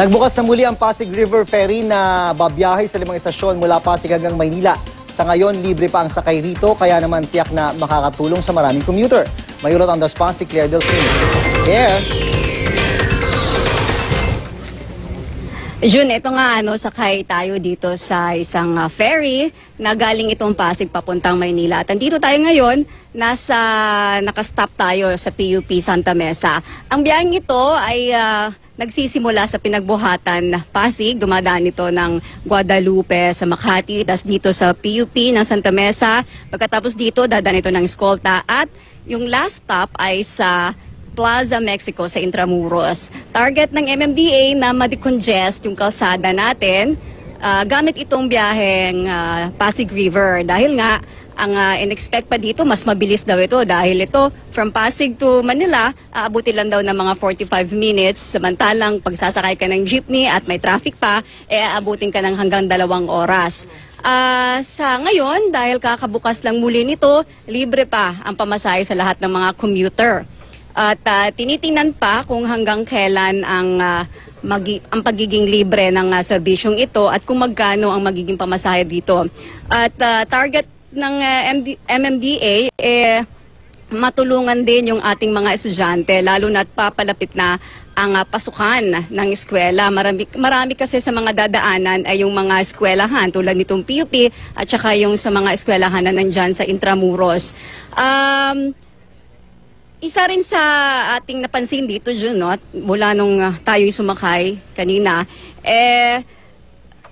Nagbukas na muli ang Pasig River Ferry na babiyahe sa limang estasyon mula Pasig hanggang Maynila. Sa ngayon, libre pa ang sakay rito, kaya naman tiyak na makakatulong sa maraming commuter. Mayulot ang Das Pasig, Claire Delfin. Claire? Jun, ito nga ano, sakay tayo dito sa isang ah, ferry na galing itong Pasig papuntang Maynila. At andito tayo ngayon, nasa nakastop tayo sa PUP Santa Mesa. Ang biyaheng ito ay ah, nagsisimula sa pinagbuhatan Pasig, dumadaan ito ng Guadalupe sa Makati, tas dito sa PUP ng Santa Mesa. Pagkatapos dito, dadaan ito ng Escolta at yung last stop ay sa Plaza Mexico sa Intramuros. Target ng MMDA na ma-decongest yung kalsada natin ah, gamit itong biyaheng ah, Pasig River. Dahil nga, ang ah, in-expect pa dito, mas mabilis daw ito. Dahil ito, from Pasig to Manila, aabuti lang daw ng mga 45 minutes. Samantalang, pagsasakay ka ng jeepney at may traffic pa, eh aabutin ka ng hanggang dalawang oras. Ah, sa ngayon, dahil kakabukas lang muli nito, libre pa ang pamasahe sa lahat ng mga commuter. At ah, tinitingnan pa kung hanggang kailan ang ah, magi- ang pagiging libre ng ah, serbisyong ito at kung magkano ang magiging pamasahe dito. At ah, target ng ah, MD- MMDA eh matulungan din yung ating mga estudyante lalo na at papalapit na ang ah, pasukan ng eskwela. Marami, marami kasi sa mga dadaanan ay yung mga eskwelahan tulad nitong PUP at saka yung sa mga eskwelahan na nandyan sa Intramuros. Um, isa rin sa ating napansin dito, Jun, no, mula nung ah, tayo'y sumakay kanina, eh,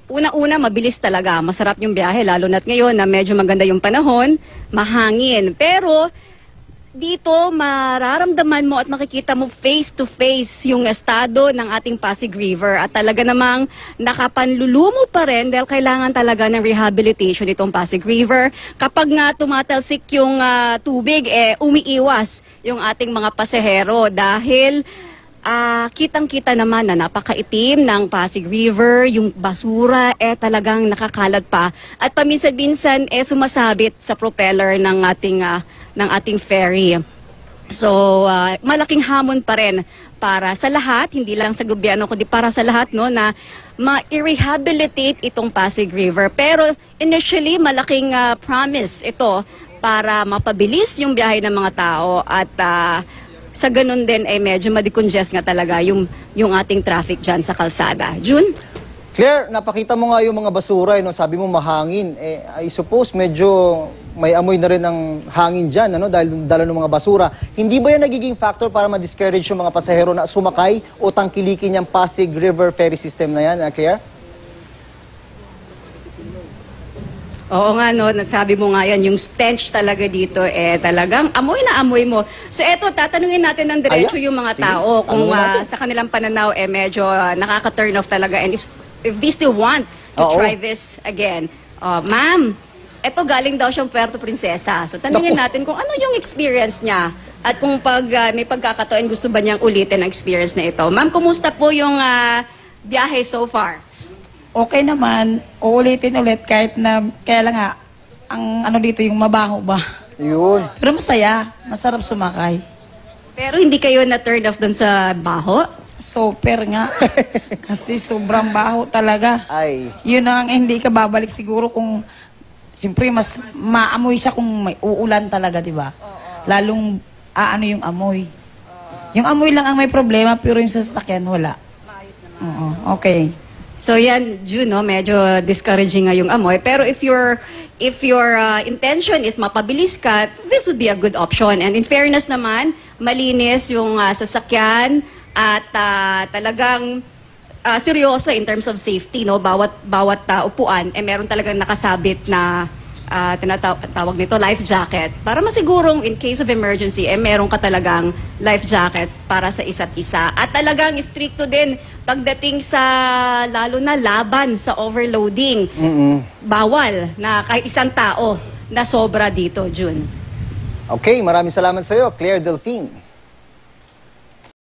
una-una, mabilis talaga. Masarap yung biyahe, lalo na't ngayon na medyo maganda yung panahon, mahangin. Pero, dito mararamdaman mo at makikita mo face to face yung estado ng ating Pasig River at talaga namang nakapanlulumo pa rin dahil kailangan talaga ng rehabilitation itong Pasig River. Kapag nga tumatalsik yung ah, tubig, eh, umiiwas yung ating mga pasahero dahil Ah, kitang-kita naman na napakaitim ng Pasig River, yung basura eh talagang nakakalat pa at paminsan-minsan eh sumasabit sa propeller ng ating ah, ng ating ferry. So, ah, malaking hamon pa rin para sa lahat, hindi lang sa gobyerno kundi para sa lahat no na ma-rehabilitate itong Pasig River. Pero initially malaking ah, promise ito para mapabilis yung biyahe ng mga tao at ah, sa ganun din ay medyo madecongest nga talaga yung yung ating traffic dyan sa kalsada. June? Claire, napakita mo nga yung mga basura, eh, no? sabi mo mahangin. Eh, I suppose medyo may amoy na rin ng hangin dyan ano? dahil dala ng mga basura. Hindi ba yan nagiging factor para ma-discourage yung mga pasahero na sumakay o tangkilikin yung Pasig River Ferry System na yan, ah, Claire? Oo nga no, nasabi mo nga yan, yung stench talaga dito eh talagang amoy na amoy mo. So eto, tatanungin natin ng diretso Ayan. yung mga Sige, tao kung tanungin ah, natin. sa kanilang pananaw eh medyo ah, nakaka-turn off talaga and if, if they still want to Oo. try this again. Oh, ma'am, eto galing daw siyang Puerto Princesa. So tanungin Naku. natin kung ano yung experience niya at kung pag ah, may pagkakataon gusto ba niyang ulitin ang experience na ito. Ma'am, kumusta po yung ah, biyahe so far? Okay naman, uulitin ulit kahit na, kaya lang nga, ang ano dito yung mabaho ba. Yun. Pero masaya, masarap sumakay. Pero hindi kayo na turn off doon sa baho? Super nga. Kasi sobrang baho talaga. Ay. Yun ang hindi ka babalik siguro kung, siyempre mas maamoy siya kung may uulan talaga, di ba? Lalong aano yung amoy. Yung amoy lang ang may problema, pero yung sa sasakyan, wala. Oo, okay. So yan, June, no, medyo discouraging nga yung amoy. Pero if your if your uh, intention is mapabilis ka, this would be a good option. And in fairness naman, malinis yung uh, sasakyan at uh, talagang uh, seryoso in terms of safety, no? Bawat bawat uh, upuan eh meron talagang nakasabit na uh, tinatawag nito life jacket para masigurong in case of emergency eh meron ka talagang life jacket para sa isa't isa. At talagang stricto din pagdating sa lalo na laban sa overloading. Mm-mm. Bawal na kahit isang tao na sobra dito, June. Okay, maraming salamat sa iyo, Claire Delfin.